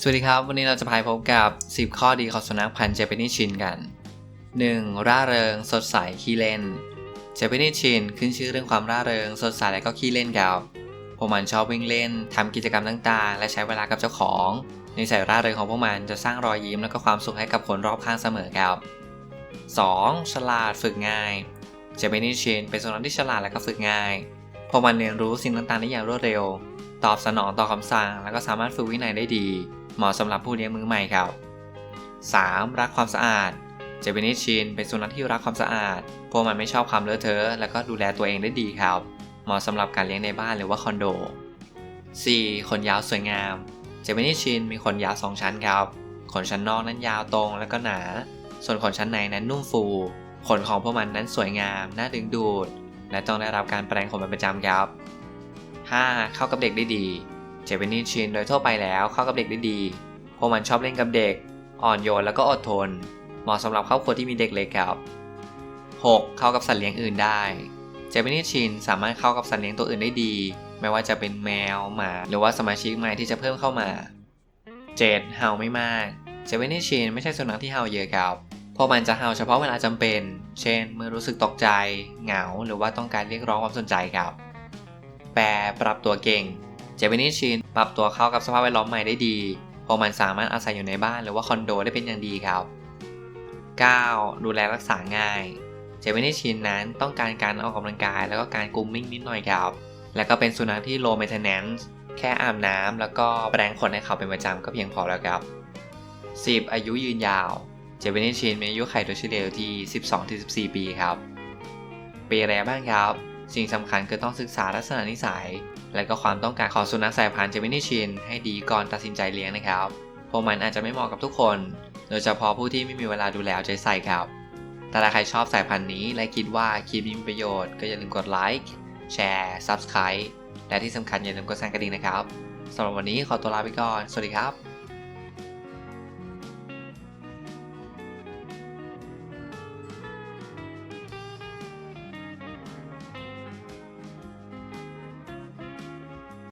สวัสดีครับ วันนี้เราจะพาไปพบกับ 10 ข้อดีของสุนัขพันธุ์เจแปนิชินกัน 1. ร่าเริง สดใส ขี้เล่น เจแปนิชินขึ้นชื่อเรื่องความร่าเริง สดใสและก็ขี้เล่นครับพวกมันชอบวิ่งเล่นทำกิจกรรมต่างๆ และใช้เวลากับเจ้าของนิสัยร่าเริงของพวกมันจะสร้างรอยยิ้มและก็ความสุขให้กับคนรอบข้างเสมอครับ 2. ฉลาดฝึกง่าย เจแปนิชินเป็นสุนัขที่ฉลาดและก็ฝึกง่าย พวกมันเรียนรู้สิ่งต่างๆได้อย่างรวดเร็ว ตอบสนองต่อคำสั่ง แล้วก็สามารถฝึกวินัยได้ดี เหมาะสำหรับผู้เลี้ยงมือใหม่ครับ 3. รักความสะอาดเจแปนิชินเป็นสุนัขที่รักความสะอาด พวกมันไม่ชอบความเลอะเทอะและก็ดูแลตัวเองได้ดีครับ เหมาะสำหรับการเลี้ยงในบ้านหรือว่าคอนโด 4. ขนยาวสวยงาม เจแปนิชินมีขนยาว 2 ชั้นครับ ขนชั้นนอกนั้นยาวตรงและก็หนา ส่วนขนชั้นในนั้นนุ่มฟู ขนของพวกมันนั้นสวยงาม น่าดึงดูด และต้องได้รับการแปรงขนเป็นประจำครับ 5. เข้ากับเด็กได้ดี เจแปนิชินโดยทั่วไปแล้วเข้ากับเด็กได้ดี พวกมันชอบเล่นกับเด็ก อ่อนโยนแล้วก็อดทน เหมาะสำหรับครอบครัวที่มีเด็กเล็กครับ 6. เข้ากับสัตว์เลี้ยงอื่นได้ เจแปนิชินสามารถเข้ากับสัตว์เลี้ยงตัวอื่นได้ดี ไม่ว่าจะเป็นแมว หมา หรือว่าสมาชิกใหม่ที่จะเพิ่มเข้ามา 7. เห่าไม่มาก เจแปนิชินไม่ใช่สุนัขที่เห่าเยอะครับพวกมันจะเห่าเฉพาะเวลาจำเป็น เช่น เมื่อรู้สึกตกใจ เหงา หรือว่าต้องการเรียกร้องความสนใจครับ แปรปรับตัวเก่ง เจมินิชินปรับตัวเข้ากับสภาพแวดล้อมใหม่ได้ดีเพราะมันสามารถอาศัยอยู่ในบ้านหรือว่าคอนโดได้เป็นอย่างดีครับ 9. ดูแลรักษาง่าย เจมินิชินนั้นต้องการการออกกำลังกายแล้วก็การกรูมมิ่งนิดหน่อยครับ และก็เป็นสุนัขที่ low maintenance แค่อาบน้ำแล้วก็แปรงขนให้เขาเป็นประจำก็เพียงพอแล้วครับ 10. อายุยืนยาว เจมินิชินมีอายุไขโดยเฉลี่ยที่ 12-14 ปีครับ ปีอะไรบ้างครับ สิ่งสำคัญคือต้องศึกษาลักษณะนิสัย และก็ความต้องการของสุนัขสายพันธุ์เจมินิชินให้ดีก่อนตัดสินใจเลี้ยงนะครับเพราะมันอาจจะไม่เหมาะกับทุกคน โดยเฉพาะผู้ที่ไม่มีเวลาดูแลเอาใจใส่ครับ แต่ถ้าใครชอบสายพันธุ์นี้และคิดว่าคลิปนี้มีประโยชน์ก็อย่าลืมกดไลค์ แชร์ Subscribe และที่สำคัญอย่าลืมกดสั่นกระดิ่งนะครับสำหรับวันนี้ขอตัวลาไปก่อน สวัสดีครับ